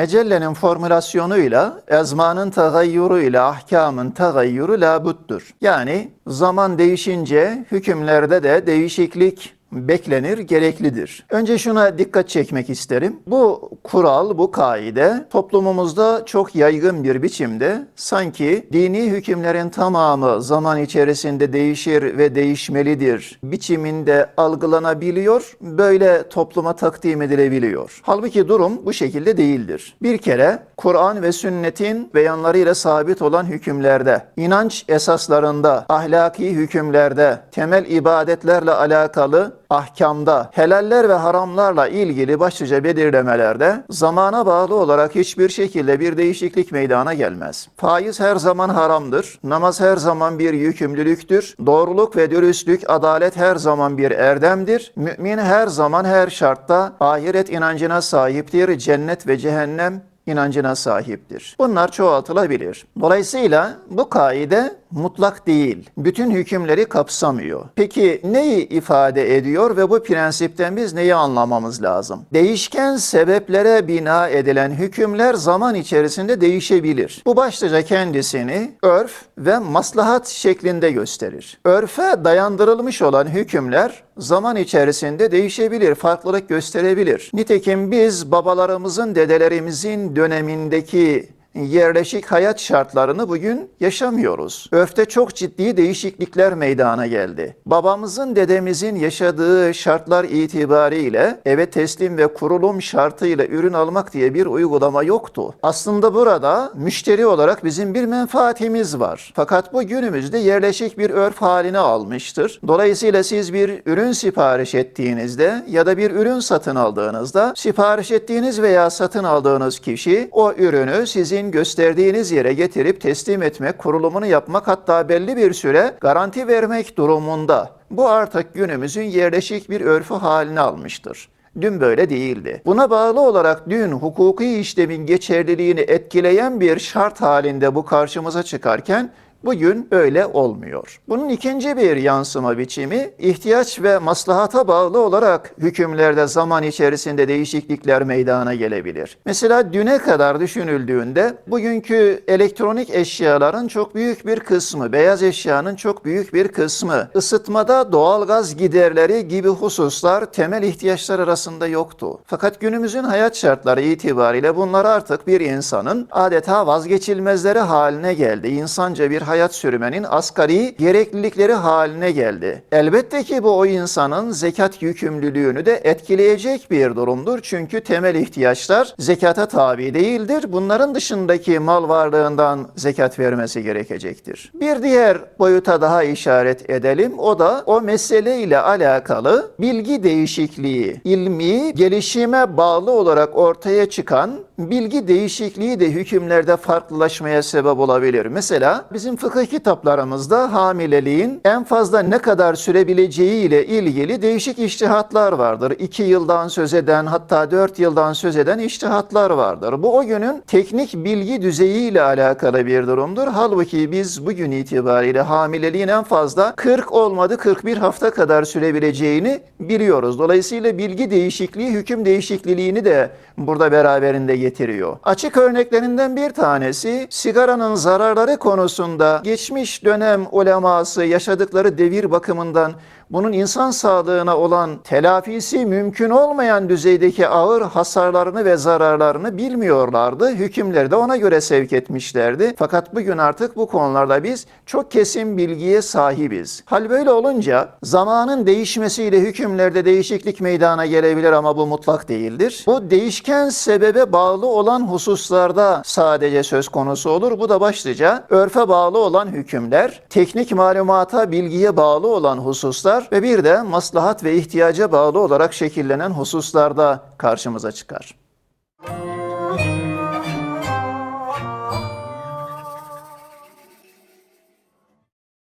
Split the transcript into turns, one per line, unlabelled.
Mecellenin formülasyonuyla ezmanın tagayyuruyla ahkamın tagayyuru labuttur. Yani zaman değişince hükümlerde de değişiklik beklenir, gereklidir. Önce şuna dikkat çekmek isterim. Bu kural, bu kaide toplumumuzda çok yaygın bir biçimde sanki dini hükümlerin tamamı zaman içerisinde değişir ve değişmelidir biçiminde algılanabiliyor, böyle topluma takdim edilebiliyor. Halbuki durum bu şekilde değildir. Bir kere Kur'an ve sünnetin beyanlarıyla sabit olan hükümlerde, inanç esaslarında, ahlaki hükümlerde, temel ibadetlerle alakalı ahkamda, helaller ve haramlarla ilgili başlıca belirlemelerde zamana bağlı olarak hiçbir şekilde bir değişiklik meydana gelmez. Faiz her zaman haramdır, namaz her zaman bir yükümlülüktür, doğruluk ve dürüstlük, adalet her zaman bir erdemdir, mümin her zaman her şartta ahiret inancına sahiptir, cennet ve cehennem inancına sahiptir. Bunlar çoğaltılabilir. Dolayısıyla bu kaide mutlak değil. Bütün hükümleri kapsamıyor. Peki neyi ifade ediyor ve bu prensipten biz neyi anlamamız lazım? Değişken sebeplere bina edilen hükümler zaman içerisinde değişebilir. Bu başlıca kendisini örf ve maslahat şeklinde gösterir. Örfe dayandırılmış olan hükümler zaman içerisinde değişebilir, farklılık gösterebilir. Nitekim biz babalarımızın, dedelerimizin dönemindeki yerleşik hayat şartlarını bugün yaşamıyoruz. Örfte çok ciddi değişiklikler meydana geldi. Babamızın, dedemizin yaşadığı şartlar itibariyle eve teslim ve kurulum şartıyla ürün almak diye bir uygulama yoktu. Aslında burada müşteri olarak bizim bir menfaatimiz var. Fakat bu günümüzde yerleşik bir örf haline almıştır. Dolayısıyla siz bir ürün sipariş ettiğinizde ya da bir ürün satın aldığınızda sipariş ettiğiniz veya satın aldığınız kişi o ürünü sizin gösterdiğiniz yere getirip teslim etmek, kurulumunu yapmak hatta belli bir süre garanti vermek durumunda. Bu artık günümüzün yerleşik bir örfü haline almıştır. Dün böyle değildi. Buna bağlı olarak dün hukuki işlemin geçerliliğini etkileyen bir şart halinde bu karşımıza çıkarken Bugün öyle olmuyor. Bunun ikinci bir yansıma biçimi ihtiyaç ve maslahata bağlı olarak hükümlerde zaman içerisinde değişiklikler meydana gelebilir. Mesela düne kadar düşünüldüğünde bugünkü elektronik eşyaların çok büyük bir kısmı, beyaz eşyanın çok büyük bir kısmı, ısıtmada doğalgaz giderleri gibi hususlar temel ihtiyaçlar arasında yoktu. Fakat günümüzün hayat şartları itibariyle bunlar artık bir insanın adeta vazgeçilmezleri haline geldi. İnsanca bir hayat sürmenin asgari gereklilikleri haline geldi. Elbette ki bu o insanın zekat yükümlülüğünü de etkileyecek bir durumdur. Çünkü temel ihtiyaçlar zekata tabi değildir. Bunların dışındaki mal varlığından zekat vermesi gerekecektir. Bir diğer boyuta daha işaret edelim. O da o mesele ile alakalı bilgi değişikliği, ilmi gelişime bağlı olarak ortaya çıkan bilgi değişikliği de hükümlerde farklılaşmaya sebep olabilir. Mesela bizim fıkıh kitaplarımızda hamileliğin en fazla ne kadar sürebileceği ile ilgili değişik iştihatlar vardır. 2 yıldan söz eden hatta 4 yıldan söz eden iştihatlar vardır. Bu o günün teknik bilgi düzeyi ile alakalı bir durumdur. Halbuki biz bugün itibariyle hamileliğin en fazla 40 olmadı 41 hafta kadar sürebileceğini biliyoruz. Dolayısıyla bilgi değişikliği hüküm değişikliğini de burada beraberinde getiriyor. Açık örneklerinden bir tanesi sigaranın zararları konusunda geçmiş dönem uleması yaşadıkları devir bakımından bunun insan sağlığına olan telafisi mümkün olmayan düzeydeki ağır hasarlarını ve zararlarını bilmiyorlardı. Hükümleri de ona göre sevk etmişlerdi. Fakat bugün artık bu konularda biz çok kesin bilgiye sahibiz. Hal böyle olunca zamanın değişmesiyle hükümlerde değişiklik meydana gelebilir ama bu mutlak değildir. Bu değişken sebebe bağlı olan hususlarda sadece söz konusu olur. Bu da başlıca örfe bağlı olan hükümler, teknik malumata, bilgiye bağlı olan hususlar ve bir de maslahat ve ihtiyaca bağlı olarak şekillenen hususlarda karşımıza çıkar.